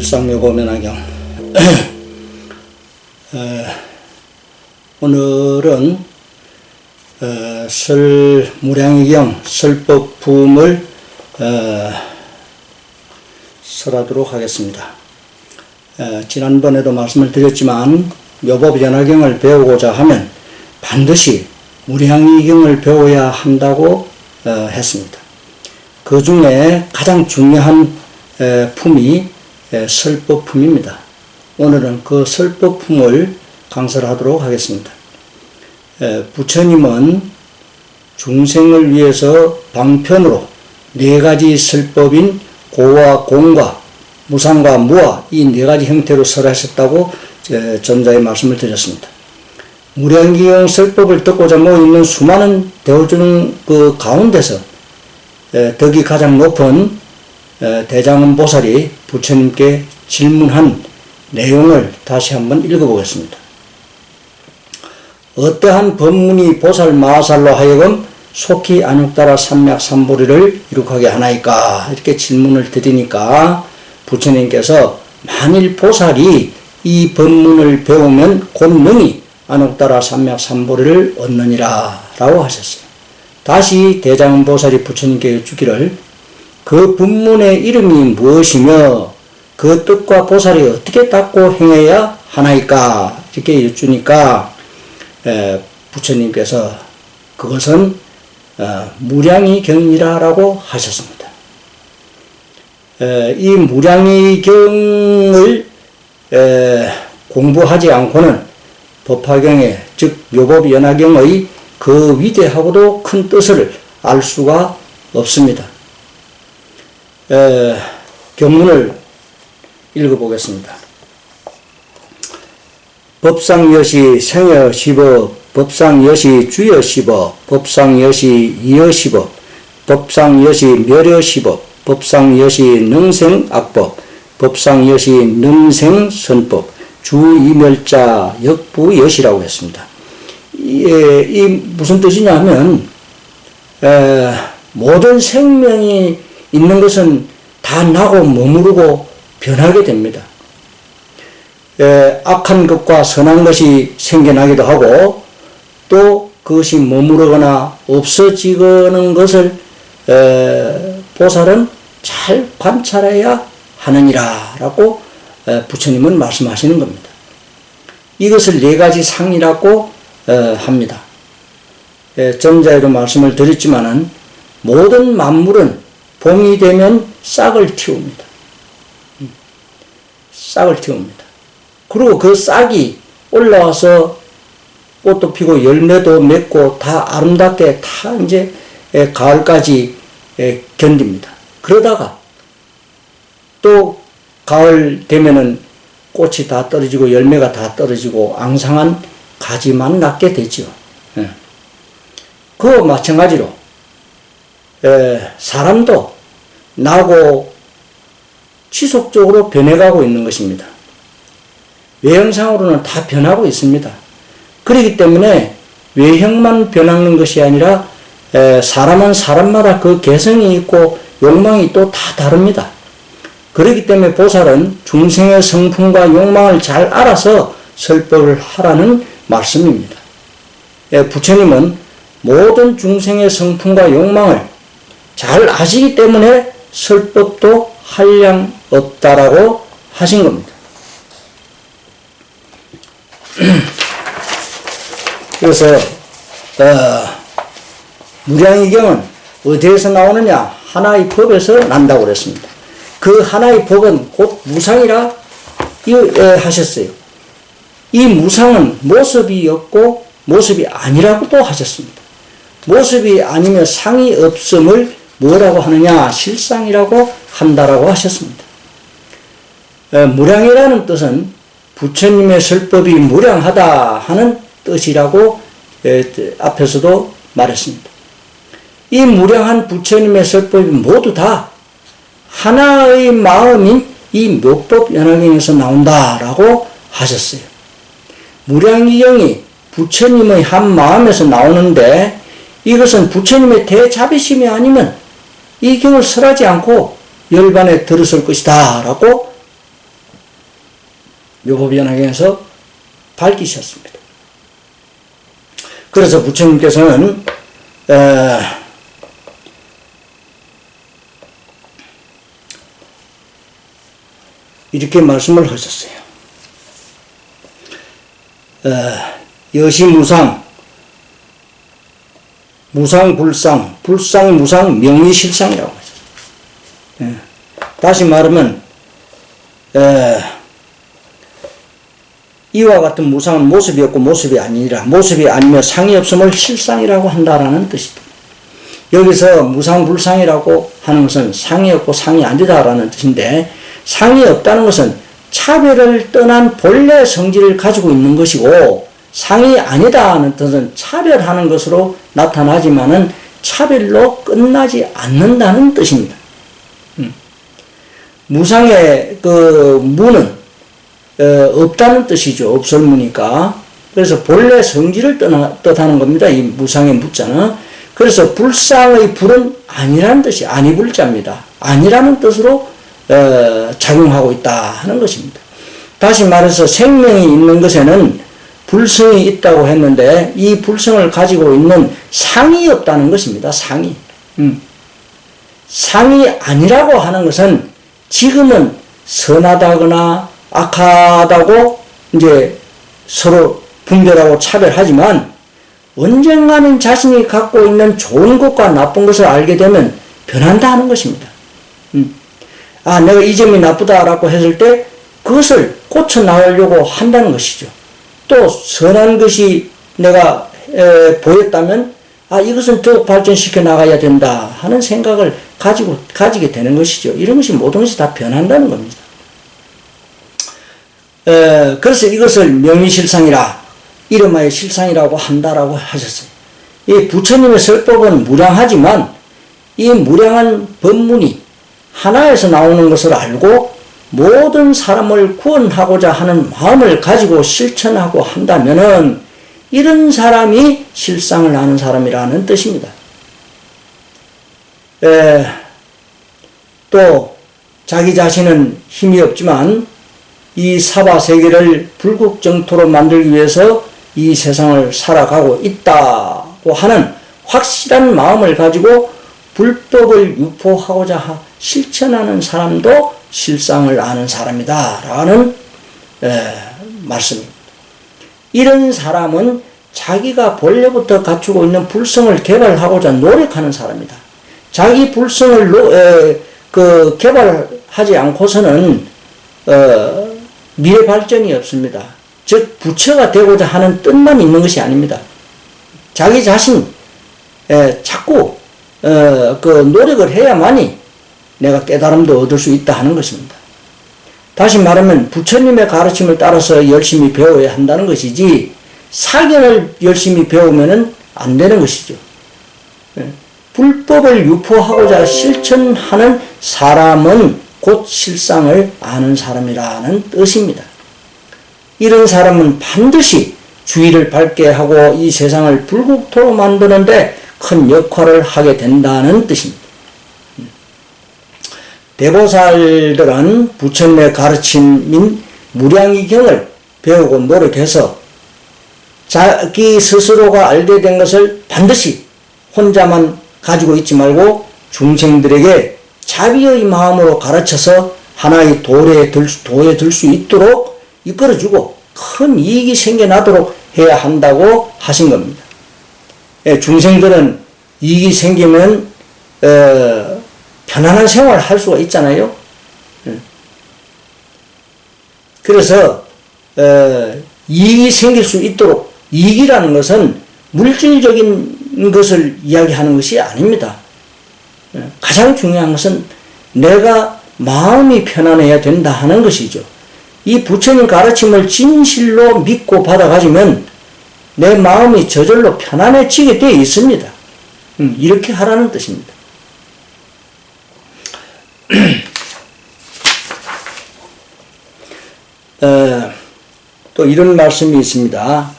실상묘고 면화경 어, 오늘은 어, 설 무량의경 설법 부음을 어, 설하도록 하겠습니다. 어, 지난번에도 말씀을 드렸지만 묘법 연화경을 배우고자 하면 반드시 무량의경을 배워야 한다고 어, 했습니다. 그 중에 가장 중요한 에, 품이 에, 설법품입니다. 오늘은 그 설법품을 강설 하도록 하겠습니다. 에, 부처님은 중생을 위해서 방편으로 네 가지 설법인 고와 공과 무상과 무와 이 네 가지 형태로 설하셨다고 에, 전자에 말씀을 드렸습니다. 무량기용 설법을 듣고자 모이는 수많은 대우중 그 가운데서 에, 덕이 가장 높은 에, 대장은 보살이 부처님께 질문한 내용을 다시 한번 읽어보겠습니다. 어떠한 법문이 보살 마살로 하여금 속히 안육따라 삼맥 삼보리를 이룩하게 하나이까 이렇게 질문을 드리니까 부처님께서 만일 보살이 이 법문을 배우면 곧능히 안옥따라 삼맥 삼보리를 얻느니라 라고 하셨어요. 다시 대장보살이 부처님께 여쭈기를 그 법문의 이름이 무엇이며 그 뜻과 보살이 어떻게 닦고 행해야 하나이까 이렇게 여쭈니까 에, 부처님께서 그것은 어, 무량이 경이라라고 하셨습니다. 에, 이 무량이 경을 에, 공부하지 않고는 법화경의 즉 묘법연화경의 그 위대하고도 큰 뜻을 알 수가 없습니다. 에, 경문을 읽어보겠습니다. 법상여시 생여시법, 법상여시 주여시법, 법상여시 이여시법, 법상여시 멸여시법, 법상여시 능생악법, 법상여시 능생선법, 주이멸자 역부여시라고 했습니다. 이, 이 무슨 뜻이냐 하면 에, 모든 생명이 있는 것은 다 나고 머무르고 변하게 됩니다. 에, 악한 것과 선한 것이 생겨나기도 하고 또 그것이 머무르거나 없어지는 것을 에, 보살은 잘 관찰해야 하느니라 라고 에, 부처님은 말씀하시는 겁니다. 이것을 네 가지 상이라고 에, 합니다. 에, 전자에도 말씀을 드렸지만은 모든 만물은 봄이 되면 싹을 틔웁니다. 싹을 틔웁니다. 그리고 그 싹이 올라와서 꽃도 피고 열매도 맺고 다 아름답게 다 이제 가을까지 견딥니다. 그러다가 또 가을 되면은 꽃이 다 떨어지고 열매가 다 떨어지고 앙상한 가지만 낳게 되죠. 그와 마찬가지로 사람도 나고 지속적으로 변해가고 있는 것입니다. 외형상으로는 다 변하고 있습니다. 그렇기 때문에 외형만 변하는 것이 아니라 사람은 사람마다 그 개성이 있고 욕망이 또 다 다릅니다. 그렇기 때문에 보살은 중생의 성품과 욕망을 잘 알아서 설법을 하라는 말씀입니다. 부처님은 모든 중생의 성품과 욕망을 잘 아시기 때문에 설법도 한량 없다라고 하신 겁니다. 그래서 어, 무량의경은 어디에서 나오느냐? 하나의 법에서 난다고 그랬습니다. 그 하나의 법은 곧 무상이라 하셨어요. 이 무상은 모습이었고 모습이 아니라고도 하셨습니다. 모습이 아니면 상이 없음을 뭐라고 하느냐? 실상이라고 한다라고 하셨습니다. 무량이라는 뜻은 부처님의 설법이 무량하다 하는 뜻이라고 앞에서도 말했습니다. 이 무량한 부처님의 설법이 모두 다 하나의 마음인 이 묘법 연화경에서 나온다라고 하셨어요. 무량이경이 부처님의 한 마음에서 나오는데 이것은 부처님의 대자비심이 아니면 이 경을 설하지 않고 열반에 들었을 것이다 라고 묘법연학에서 밝히셨습니다. 그래서 부처님께서는 에, 이렇게 말씀을 하셨어요. 에, 여시무상, 무상 불상, 불상 무상, 명의 실상이라고 하셨어요. 예. 다시 말하면 에, 이와 같은 무상은 모습이 없고 모습이 아니라 모습이 아니며 상이 없음을 실상이라고 한다라는 뜻이다. 여기서 무상 불상이라고 하는 것은 상이 없고 상이 아니다라는 뜻인데 상이 없다는 것은 차별을 떠난 본래 성질을 가지고 있는 것이고 상이 아니다 하는 뜻은 차별하는 것으로 나타나지만은 차별로 끝나지 않는다는 뜻입니다. 음. 무상의 그 무는 어, 없다는 뜻이죠. 없을무니까. 그래서 본래 성질을 떠나, 뜻하는 겁니다. 이 무상의 무자는. 그래서 불상의 불은 아니라는 뜻이 아니불자입니다. 아니라는 뜻으로 어, 작용하고 있다 하는 것입니다. 다시 말해서 생명이 있는 것에는 불성이 있다고 했는데 이 불성을 가지고 있는 상이 없다는 것입니다. 상이. 음. 상이 아니라고 하는 것은 지금은 선하다거나 악하다고 이제 서로 분별하고 차별하지만 언젠가는 자신이 갖고 있는 좋은 것과 나쁜 것을 알게 되면 변한다 하는 것입니다. 음. 아, 내가 이 점이 나쁘다라고 했을 때 그것을 고쳐 나가려고 한다는 것이죠. 또 선한 것이 내가 에, 보였다면 아, 이것은 더 발전시켜 나가야 된다 하는 생각을 가지고, 가지게 되는 것이죠. 이런 것이 모든 것이 다 변한다는 겁니다. 에, 그래서 이것을 명의실상이라 이름하여 실상이라고 한다라고 하셨어요. 이 부처님의 설법은 무량하지만 이 무량한 법문이 하나에서 나오는 것을 알고 모든 사람을 구원하고자 하는 마음을 가지고 실천하고 한다면은 이런 사람이 실상을 아는 사람이라는 뜻입니다. 에, 또 자기 자신은 힘이 없지만 이 사바 세계를 불국정토로 만들기 위해서 이 세상을 살아가고 있다고 하는 확실한 마음을 가지고 불법을 유포하고자 실천하는 사람도 실상을 아는 사람이다. 라는 말씀입니다. 이런 사람은 자기가 본래부터 갖추고 있는 불성을 개발하고자 노력하는 사람이다. 자기 불성을 노, 에, 그 개발하지 않고서는 어, 미래 발전이 없습니다. 즉 부처가 되고자 하는 뜻만 있는 것이 아닙니다. 자기 자신 에, 자꾸 어, 그 노력을 해야만이 내가 깨달음도 얻을 수 있다 하는 것입니다. 다시 말하면 부처님의 가르침을 따라서 열심히 배워야 한다는 것이지 사견을 열심히 배우면은 안 되는 것이죠. 예. 불법을 유포하고자 실천하는 사람은 곧 실상을 아는 사람이라는 뜻입니다. 이런 사람은 반드시 주의를 밝게 하고 이 세상을 불국토로 만드는데 큰 역할을 하게 된다는 뜻입니다. 대보살들은 부처님의 가르침인 무량이경을 배우고 노력해서 자기 스스로가 알게 된 것을 반드시 혼자만 가지고 있지 말고 중생들에게 자비의 마음으로 가르쳐서 하나의 도에 들, 도에 들 수 있도록 이끌어주고 큰 이익이 생겨나도록 해야 한다고 하신 겁니다. 예, 중생들은 이익이 생기면 어, 편안한 생활을 할 수가 있잖아요. 예. 그래서 어, 이익이 생길 수 있도록 이익이라는 것은 물질적인 것을 이야기하는 것이 아닙니다. 예. 가장 중요한 것은 내가 마음이 편안해야 된다 하는 것이죠. 이 부처님 가르침을 진실로 믿고 받아가지면 내 마음이 저절로 편안해지게 되어 있습니다. 음, 이렇게 하라는 뜻입니다. 어, 또 이런 말씀이 있습니다.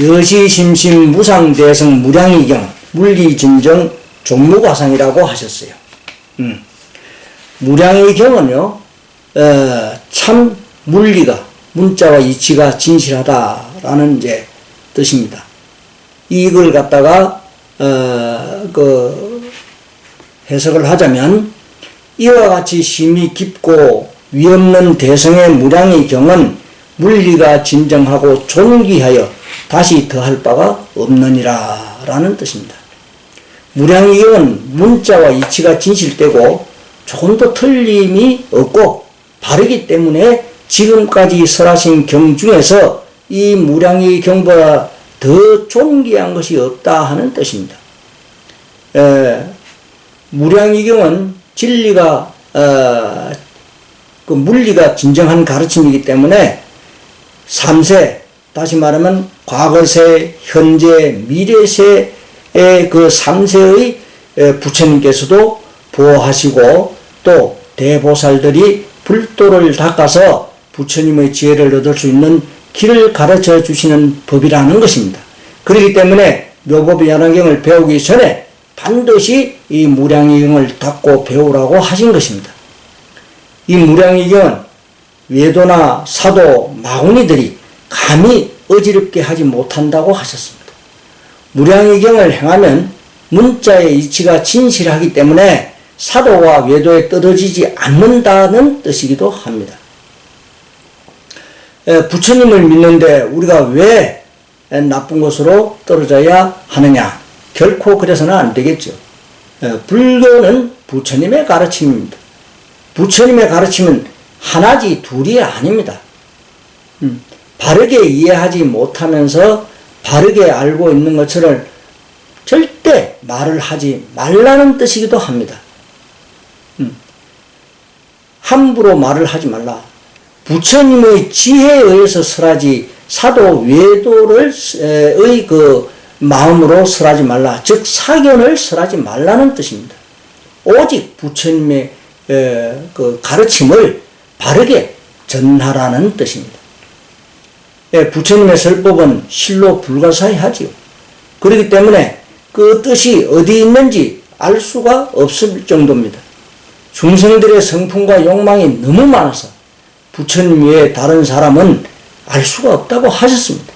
여시심심 무상대성 무량이경 물리진정 종무과상이라고 하셨어요. 음. 무량의 경은요, 어, 참 물리가 문자와 이치가 진실하다라는 이제 뜻입니다. 이걸 갖다가 어 그 해석을 하자면 이와 같이 심이 깊고 위없는 대성의 무량의 경은 물리가 진정하고 존귀하여 다시 더할 바가 없느니라 라는 뜻입니다. 무량의 경은 문자와 이치가 진실되고 조금도 틀림이 없고 바르기 때문에 지금까지 설하신 경 중에서 이 무량의 경보다 더 존귀한 것이 없다 하는 뜻입니다. 에, 무량의 경은 진리가 어, 그 물리가 진정한 가르침이기 때문에 삼세 다시 말하면 과거세, 현재, 미래세의 그 삼세의 부처님께서도 보호하시고 또 대보살들이 불도를 닦아서 부처님의 지혜를 얻을 수 있는 길을 가르쳐 주시는 법이라는 것입니다. 그렇기 때문에 묘법의 연화경을 배우기 전에 반드시 이 무량의경을 닦고 배우라고 하신 것입니다. 이 무량의경은 외도나 사도, 마구니들이 감히 어지럽게 하지 못한다고 하셨습니다. 무량의경을 행하면 문자의 이치가 진실하기 때문에 사도와 외도에 떨어지지 않는다는 뜻이기도 합니다. 부처님을 믿는데 우리가 왜 나쁜 것으로 떨어져야 하느냐? 결코 그래서는 안 되겠죠. 불교는 부처님의 가르침입니다. 부처님의 가르침은 하나지 둘이 아닙니다. 음, 바르게 이해하지 못하면서 바르게 알고 있는 것처럼 절대 말을 하지 말라는 뜻이기도 합니다. 음, 함부로 말을 하지 말라. 부처님의 지혜에 의해서 설하지 사도 외도를 의 그 마음으로 설하지 말라. 즉 사견을 설하지 말라는 뜻입니다. 오직 부처님의 그 가르침을 바르게 전하라는 뜻입니다. 예, 부처님의 설법은 실로 불가사의하지요. 그렇기 때문에 그 뜻이 어디 있는지 알 수가 없을 정도입니다. 중생들의 성품과 욕망이 너무 많아서 부처님 외에 다른 사람은 알 수가 없다고 하셨습니다.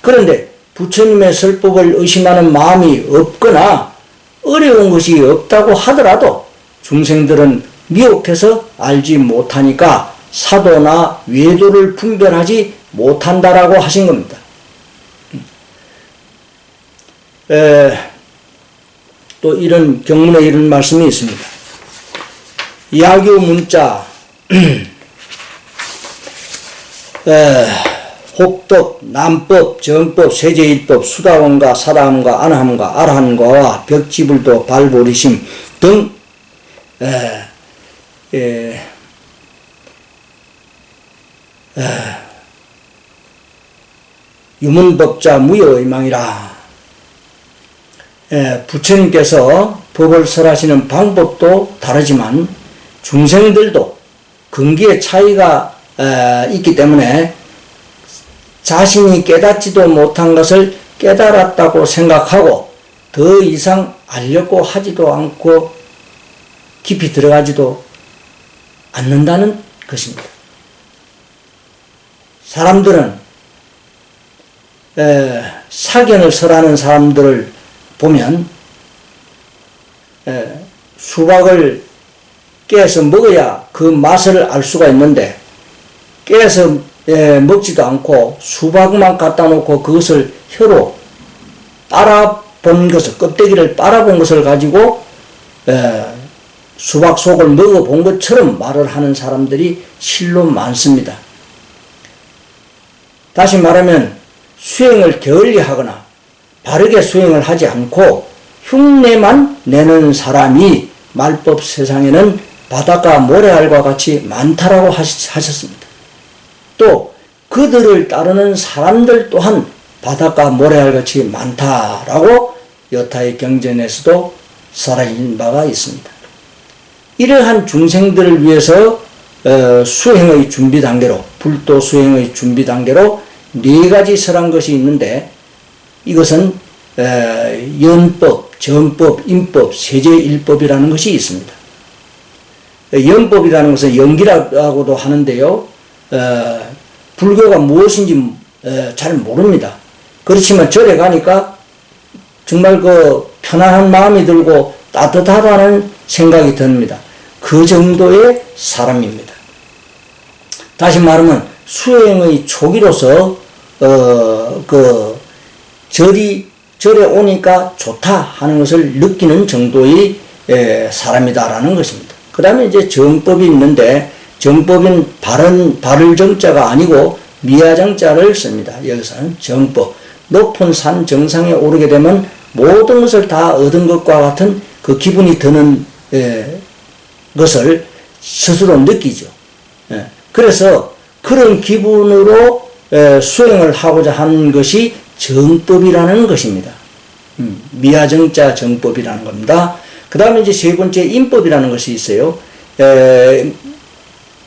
그런데 부처님의 설법을 의심하는 마음이 없거나 어려운 것이 없다고 하더라도 중생들은 미혹해서 알지 못하니까 사도나 외도를 분별하지 못한다라고 하신 겁니다. 에, 또 이런 경문에 이런 말씀이 있습니다. 야교 문자 에, 혹덕, 남법, 정법, 세제일법, 수다원과 사다함과 안함과 아라함과 벽지불도 발보리심 등 에, 에, 유문법자 무효의망이라. 부처님께서 법을 설하시는 방법도 다르지만 중생들도 근기의 차이가 있기 때문에 자신이 깨닫지도 못한 것을 깨달았다고 생각하고 더 이상 알려고 하지도 않고 깊이 들어가지도 않는다는 것입니다. 사람들은 에, 사견을 설하는 사람들을 보면 에, 수박을 깨서 먹어야 그 맛을 알 수가 있는데 깨서 에, 먹지도 않고 수박만 갖다 놓고 그것을 혀로 빨아본 것을 껍데기를 빨아본 것을 가지고 에, 수박 속을 먹어본 것처럼 말을 하는 사람들이 실로 많습니다. 다시 말하면 수행을 게을리 하거나 바르게 수행을 하지 않고 흉내만 내는 사람이 말법 세상에는 바닷가 모래알과 같이 많다라고 하셨습니다. 또 그들을 따르는 사람들 또한 바닷가 모래알 같이 많다라고 여타의 경전에서도 사라진 바가 있습니다. 이러한 중생들을 위해서 어, 수행의 준비 단계로 불도 수행의 준비 단계로 네 가지 설한 것이 있는데 이것은 연법, 전법, 인법, 세제일법이라는 것이 있습니다. 연법이라는 것은 연기라고도 하는데요. 어, 불교가 무엇인지 어, 잘 모릅니다. 그렇지만 절에 가니까 정말 그 편안한 마음이 들고 따뜻하다는 생각이 듭니다. 그 정도의 사람입니다. 다시 말하면 수행의 초기로서 어 그 절이 절에 오니까 좋다 하는 것을 느끼는 정도의 에, 사람이다라는 것입니다. 그 다음에 이제 정법이 있는데 정법인 바른 바를 정자가 아니고 미야정자를 씁니다. 여기서는 정법 높은 산 정상에 오르게 되면 모든 것을 다 얻은 것과 같은 그 기분이 드는 에, 것을 스스로 느끼죠. 예. 그래서 그런 기분으로 에, 수행을 하고자 하는 것이 정법이라는 것입니다. 음, 미야정자 정법이라는 겁니다. 그 다음에 이제 세 번째 인법이라는 것이 있어요. 에,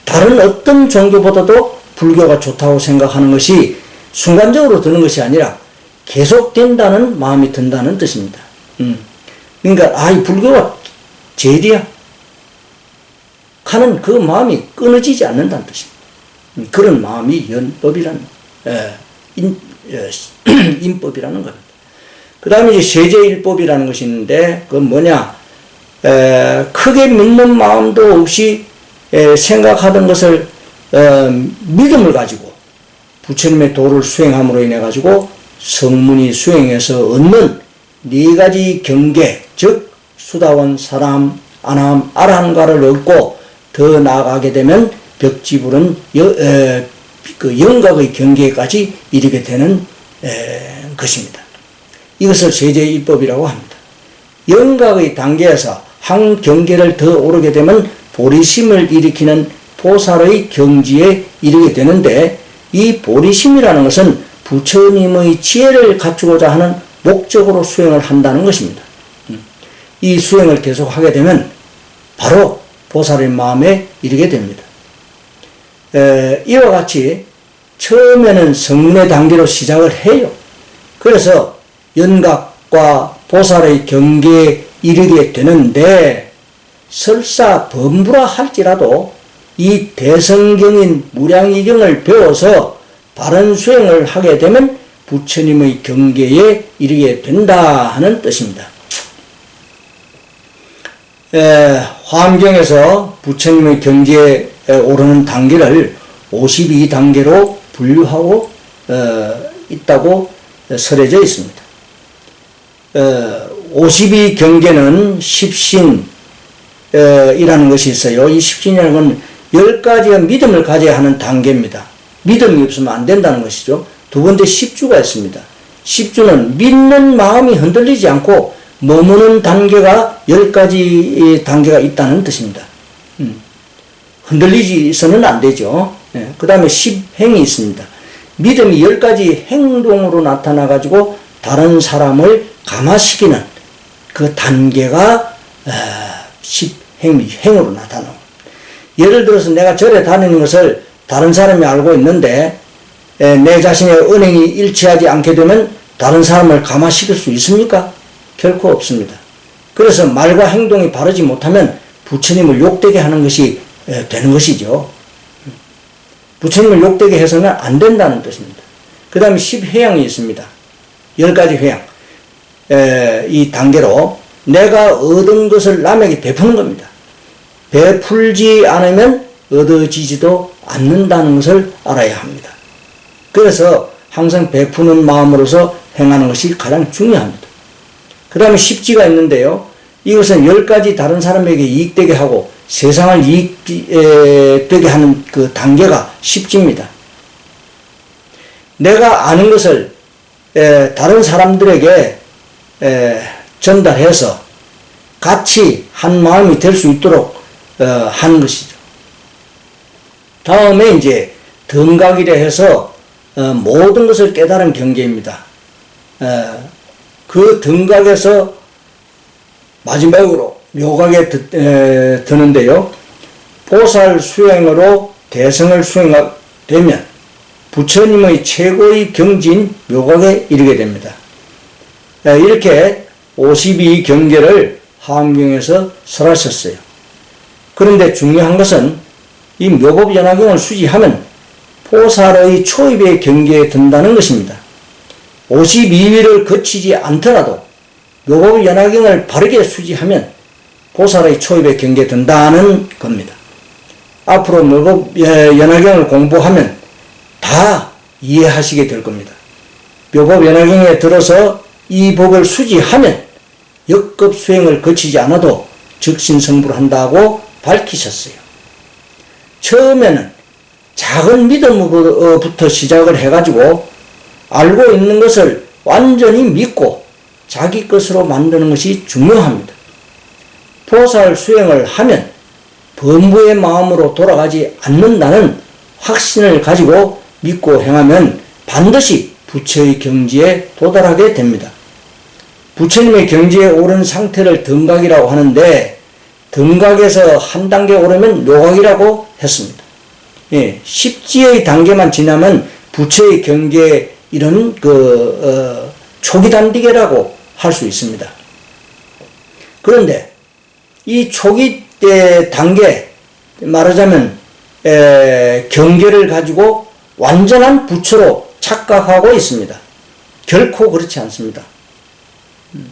다른 어떤 종교보다도 불교가 좋다고 생각하는 것이 순간적으로 드는 것이 아니라 계속된다는 마음이 든다는 뜻입니다. 음. 그러니까, 아, 이 불교가 제일이야. 하는 그 마음이 끊어지지 않는다는 뜻입니다. 음, 그런 마음이 연법이라는, 에, 인, 에, 인법이라는 겁니다. 그 다음에 이제 세제일법이라는 것이 있는데, 그건 뭐냐, 에, 크게 믿는 마음도 없이 에, 생각하던 것을 어, 믿음을 가지고 부처님의 도를 수행함으로 인해 가지고 성문이 수행해서 얻는 네 가지 경계, 즉 수다원, 사람, 안함, 아란가를 얻고 더 나아가게 되면 벽지불은 여, 에, 그 영각의 경계까지 이르게 되는 에, 것입니다. 이것을 세제일법이라고 합니다. 영각의 단계에서 한 경계를 더 오르게 되면 보리심을 일으키는 보살의 경지에 이르게 되는데 이 보리심이라는 것은 부처님의 지혜를 갖추고자 하는 목적으로 수행을 한다는 것입니다. 음. 이 수행을 계속 하게 되면 바로 보살의 마음에 이르게 됩니다. 에, 이와 같이 처음에는 성문의 단계로 시작을 해요. 그래서 연각과 보살의 경계에 이르게 되는데 설사 범부라 할지라도 이 대성경인 무량이경을 배워서 바른 수행을 하게 되면 부처님의 경계에 이르게 된다 하는 뜻입니다. 에, 화엄경에서 부처님의 경지에 오르는 단계를 52단계로 분류하고 어, 있다고 설해져 있습니다. 어, 52경계는 십신 어, 이라는 것이 있어요. 이 십신이라는 건 열 가지의 믿음을 가져야 하는 단계입니다. 믿음이 없으면 안 된다는 것이죠. 두 번째 십주가 있습니다. 십주는 믿는 마음이 흔들리지 않고 머무는 단계가 열 가지 단계가 있다는 뜻입니다. 음. 흔들리지서는 안 되죠. 예. 그 다음에 십행이 있습니다. 믿음이 열 가지 행동으로 나타나 가지고 다른 사람을 감화시키는 그 단계가 어, 십행 행으로 나타나고 예를 들어서 내가 절에 다니는 것을 다른 사람이 알고 있는데 내 자신의 은행이 일치하지 않게 되면 다른 사람을 감화시킬 수 있습니까? 결코 없습니다. 그래서 말과 행동이 바르지 못하면 부처님을 욕되게 하는 것이 되는 것이죠. 부처님을 욕되게 해서는 안 된다는 뜻입니다. 그 다음에 10회양이 있습니다. 10가지 회양. 이 단계로 내가 얻은 것을 남에게 베푸는 겁니다. 베풀지 않으면 얻어지지도 않는다는 것을 알아야 합니다. 그래서 항상 베푸는 마음으로서 행하는 것이 가장 중요합니다. 그 다음에 십지가 있는데요. 이것은 열 가지 다른 사람에게 이익되게 하고 세상을 이익되게 하는 그 단계가 십지입니다. 내가 아는 것을 다른 사람들에게 전달해서 같이 한 마음이 될 수 있도록 어, 하는 것이죠. 다음에 이제 등각이라 해서 어, 모든 것을 깨달은 경계입니다. 어, 그 등각에서 마지막으로 묘각에 드, 에, 드는데요. 보살 수행으로 대성을 수행되면 부처님의 최고의 경지인 묘각에 이르게 됩니다. 에, 이렇게 52 경계를 하암경에서 설하셨어요. 그런데 중요한 것은 이 묘법 연화경을 수지하면 포살의 초입의 경계에 든다는 것입니다. 52일을 거치지 않더라도 묘법 연화경을 바르게 수지하면 보살의 초입의 경계에 든다는 겁니다. 앞으로 묘법 예, 연화경을 공부하면 다 이해하시게 될 겁니다. 묘법 연화경에 들어서 이 법을 수지하면 역급 수행을 거치지 않아도 즉신성불 한다고 밝히셨어요. 처음에는 작은 믿음부터 시작을 해가지고 알고 있는 것을 완전히 믿고 자기 것으로 만드는 것이 중요합니다. 보살 수행을 하면 범부의 마음으로 돌아가지 않는다는 확신을 가지고 믿고 행하면 반드시 부처의 경지에 도달하게 됩니다. 부처님의 경지에 오른 상태를 등각이라고 하는데 등각에서 한 단계 오르면 묘각이라고 했습니다. 예, 십지의 단계만 지나면 부처의 경계에 이런 그 어, 초기 단계라고 할 수 있습니다. 그런데 이 초기 때 단계 말하자면 에, 경계를 가지고 완전한 부처로 착각하고 있습니다. 결코 그렇지 않습니다.